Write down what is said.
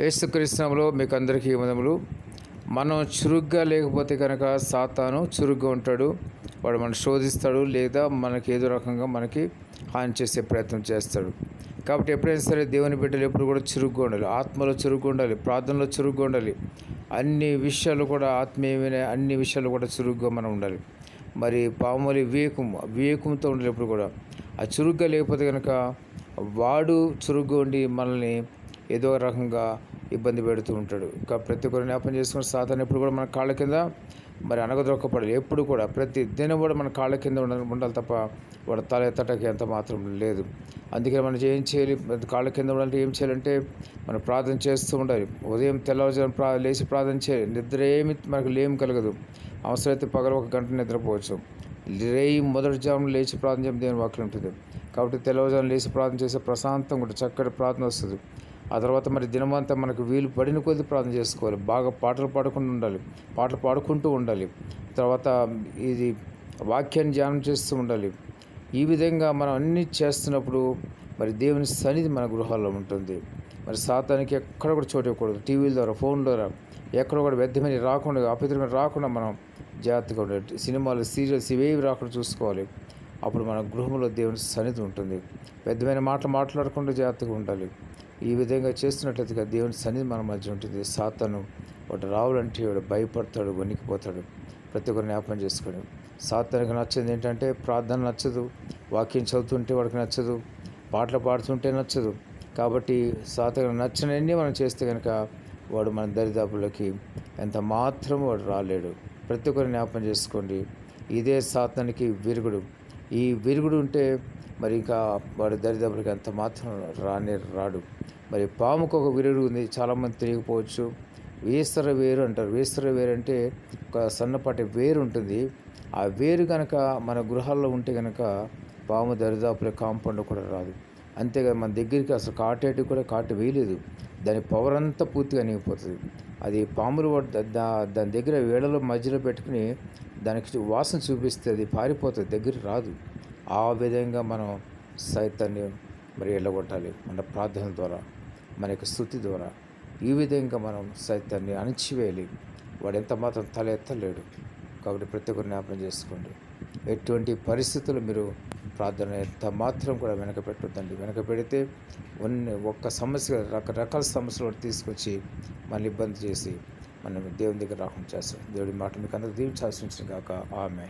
యేసుక్రీస్తులో మీకు అందరికీ వందములు మనం చురుగ్గా లేకపోతే కనుక సాతాను చురుగ్గా ఉంటాడు. వాడు మనం శోధిస్తాడు లేదా మనకి ఏదో రకంగా మనకి హాని చేసే ప్రయత్నం చేస్తాడు. కాబట్టి ఎప్పుడైనా సరే దేవుని బిడ్డలు ఎప్పుడు కూడా చురుగ్గా ఉండాలి. ఆత్మలో చురుగ్గా ఉండాలి. ప్రార్థనలో చురుగ్గా ఉండాలి. అన్ని విషయాలు కూడా ఆత్మీయమైన అన్ని విషయాలు కూడా చురుగ్గా మనం ఉండాలి. మరి పాములి వివేకం వివేకంతో ఉండాలి ఎప్పుడు కూడా. ఆ చురుగ్గా లేకపోతే కనుక వాడు చురుగ్గా ఉండి మనల్ని ఏదో ఒక రకంగా ఇబ్బంది పెడుతూ ఉంటాడు. ఇంకా ప్రతి ఒక్కరు జ్ఞాపం చేసుకుని సాధారణ ఎప్పుడు కూడా మన కాళ్ళ కింద మరి అనగదొక్కపడాలి ఎప్పుడు కూడా ప్రతి దినం కూడా మన కాళ్ళ కింద ఉండాలి ఉండాలి తప్ప వాడు తల ఎత్తటకి ఎంత మాత్రం లేదు. అందుకే మనం ఏం చేయాలి? కాళ్ళ కింద ఉండాలంటే ఏం చేయాలంటే మనం ప్రార్థన చేస్తూ ఉండాలి. ఉదయం తెల్లవారుజాము ప్రా లేచి ప్రార్థన చేయాలి. నిద్ర ఏమి మనకు లేమి కలగదు. అవసరమైతే పగల ఒక గంట నిద్రపోవచ్చు. రేయి మొదటి జామున లేచి ప్రార్థన చేయడం దేని వాక్యం ఉంటుంది. కాబట్టి తెల్లవారుజాము లేచి ప్రార్థన చేస్తే ప్రశాంతంగా ఉంటుంది. చక్కటి ప్రార్థన వస్తుంది. ఆ తర్వాత మరి దినమంతా మనకు వీలు పడిన కొద్ది ప్రార్థన చేసుకోవాలి. బాగా పాటలు పాడుకుంటూ ఉండాలి. పాటలు పాడుకుంటూ ఉండాలి. తర్వాత ఇది వాక్యాన్ని ధ్యానం చేస్తూ ఉండాలి. ఈ విధంగా మనం అన్నీ చేస్తున్నప్పుడు మరి దేవుని సన్నిధి మన గృహాల్లో ఉంటుంది. మరి సాతానికి ఎక్కడ కూడా చోటు ఇవ్వకూడదు. టీవీల ద్వారా ఫోన్ ద్వారా ఎక్కడ కూడా వ్యర్థమైన రాకుండా అపవిత్రమైన రాకుండా మనం జాగ్రత్తగా ఉండాలి. సినిమాలు సీరియల్స్ ఇవేవి రాకుండా చూసుకోవాలి. అప్పుడు మన గృహంలో దేవుని సన్నిధి ఉంటుంది. పెద్దమైన మాటలు మాట్లాడకుండా జాగ్రత్తగా ఉండాలి. ఈ విధంగా చేస్తున్నట్లయితే దేవుని సన్నిధి మన మధ్య ఉంటుంది. సాతను వాడు రావాలంటే వాడు భయపడతాడు వణికిపోతాడు. ప్రతి ఒక్కరు జ్ఞాపకం చేసుకొని సాతానికి నచ్చేది ఏంటంటే ప్రార్థన నచ్చదు వాక్యం చదువుతుంటే వాడికి నచ్చదు పాటలు పాడుతుంటే నచ్చదు. కాబట్టి సాతకు నచ్చినవన్నీ మనం చేస్తే కనుక వాడు మన దరిదాపులకి ఎంత మాత్రం వాడు రాలేడు. ప్రతి ఒక్కరు జ్ఞాపకం చేసుకోండి. ఇదే సాతానికి విరుగుడు. ఈ విరుగుడు ఉంటే మరి ఇంకా వాడు దరిదాపులకి ఎంత మాత్రం రానే రాడు. మరి పాముకు ఒక విరుడు ఉంది. చాలామంది తెలియకపోవచ్చు. వేస్తర వేరు అంటారు. వేస్తర వేరు అంటే ఒక సన్నపాటి వేరు ఉంటుంది. ఆ వేరు కనుక మన గృహాల్లో ఉంటే కనుక పాము దరిదాపుల కాంపౌండ్ కూడా రాదు. అంతేగా మన దగ్గరికి అసలు కాటేటి కూడా కాటు వేయలేదు. దాని పవర్ అంతా పూర్తిగా అణిగిపోతుంది అది పాములు దా దాని దగ్గర వేళలో మధ్యలో పెట్టుకుని దానికి వాసన చూపిస్తే అది పారిపోతుంది. దగ్గర రాదు. ఆ విధంగా మనం సైతాన్ని మరి వెళ్ళగొట్టాలి మన ప్రార్థన ద్వారా మన యొక్క స్థుతి ద్వారా. ఈ విధంగా మనం సైతాన్ని అణిచివేయాలి. వాడు ఎంత మాత్రం తల ఎత్తలేడు. కాబట్టి ప్రతి ఒక్కరు జ్ఞాపనం చేసుకోండి. ఎటువంటి పరిస్థితులు మీరు ప్రార్థన ఎంత మాత్రం కూడా వెనక పెట్టొద్దండి. వెనక పెడితే ఉన్న ఒక్క సమస్య రకరకాల సమస్యలు తీసుకొచ్చి మనల్ని ఇబ్బంది చేసి మనం దేవుని దగ్గర రాకుండా చేస్తాం దేవుడి మాట మీకు అందరూ దీవించాల్సి కాక ఆమె